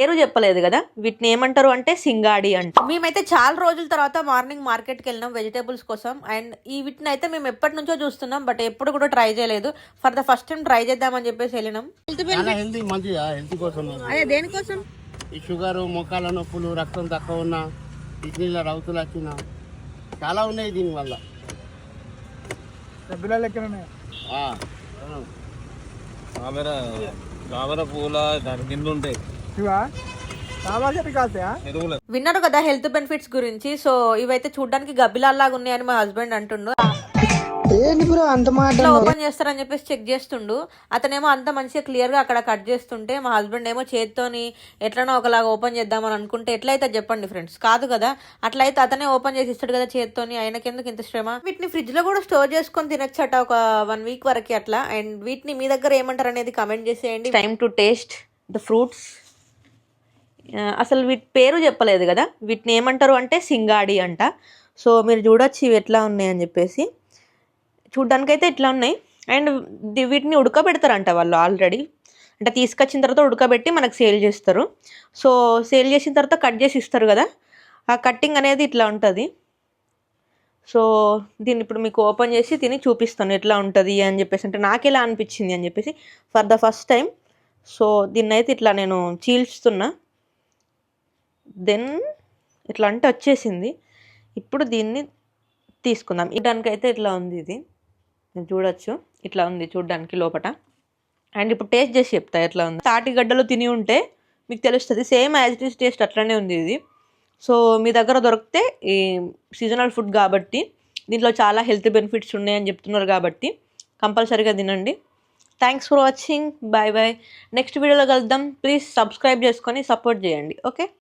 పేరు చెప్పలేదు కదా. వీటిని ఏమంటారు అంటే సింగాడి అంట మేమైతే చాలా రోజుల తర్వాత మార్నింగ్ మార్కెట్కి వెళ్ళినాం వెజిటేబుల్స్ కోసం. అండ్ ఈ వీటిని అయితే మేము ఎప్పటి నుంచో చూస్తున్నాం బట్ ఎప్పుడు కూడా ట్రై చేయలేదు. For the first time try చేద్దామని చెప్పేసి వెళ్ళినాం. చాలా హెల్తీ మంచిగా హెల్తీ కోసం అదే దేనికోసం? ఈ షుగర్ మొక్కల నొప్పులు రక్తం తక్కువ ఉన్న కిడ్నీల రౌతులు వచ్చిన చాలా ఉన్నాయి దీనివల్ల. తామర పూల దాని కింద ఉంటాయి. విన్నారు కదా హెల్త్ బెనిఫిట్స్ గురించి. సో ఇవైతే చూడడానికి గబ్బిలాల్లాగా ఉన్నాయని మా హస్బెండ్ అంటుండు. ఏంటి బ్రో అంత మాట ఇట్లా ఓపెన్ చేస్తారని చెప్పేసి చెక్ చేస్తుండు. అతనేమో అంత మంచిగా క్లియర్గా అక్కడ కట్ చేస్తుంటే మా హస్బెండ్ ఏమో చేత్తోని ఎట్లనో ఒకలాగా ఓపెన్ చేద్దామని అనుకుంటే ఎట్లయితే చెప్పండి ఫ్రెండ్స్. కాదు కదా అట్లయితే అతనే ఓపెన్ చేసి ఇస్తాడు కదా చేత్తోని ఆయనకెందుకు ఇంత శ్రమ? వీటిని ఫ్రిడ్జ్లో కూడా స్టోర్ చేసుకొని తినచ్చట ఒక వన్ వీక్ వరకు అట్లా. అండ్ వీటిని మీ దగ్గర ఏమంటారు అనేది కమెంట్ చేసేయండి. Time to taste the fruits అసలు వీటి పేరు చెప్పలేదు కదా. వీటిని ఏమంటారు అంటే సింగాడి అంట. సో మీరు చూడొచ్చు ఇవి ఎట్లా ఉన్నాయి అని చెప్పేసి. చూడ్డానికైతే ఇట్లా ఉన్నాయి. అండ్ వీటిని ఉడకబెడతారంట వాళ్ళు ఆల్రెడీ. అంటే తీసుకొచ్చిన తర్వాత ఉడకబెట్టి మనకు సేల్ చేస్తారు. సో సేల్ చేసిన తర్వాత కట్ చేసి ఇస్తారు కదా. ఆ కట్టింగ్ అనేది ఇట్లా ఉంటుంది. సో దీన్ని ఇప్పుడు మీకు ఓపెన్ చేసి తిని చూపిస్తాను ఎట్లా ఉంటుంది అని చెప్పేసి. అంటే నాకు ఎలా అనిపించింది అని చెప్పేసి. For the first time. So దీన్ని అయితే ఇట్లా నేను చీల్చుతున్నా. దెన్ ఇట్లా అంటే వచ్చేసింది. ఇప్పుడు దీన్ని తీసుకుందాం. ఇవ్వడానికైతే ఇట్లా ఉంది ఇది. చూడొచ్చు. ఇట్లా ఉంది చూడడానికి లోపట. అండ్ ఇప్పుడు టేస్ట్ చేసి చెప్తా ఎట్లా ఉంది. తాటి గడ్డలు తిని ఉంటే మీకు తెలుస్తుంది same as it is taste అట్లనే ఉంది ఇది. సో మీ దగ్గర దొరికితే ఈ సీజనల్ ఫుడ్ కాబట్టి దీంట్లో చాలా హెల్త్ బెనిఫిట్స్ ఉన్నాయని చెప్తున్నారు కాబట్టి కంపల్సరీగా తినండి. Thanks for watching bye bye next వీడియోలో కలుద్దాం. ప్లీజ్ సబ్స్క్రైబ్ చేసుకొని సపోర్ట్ చేయండి. ఓకే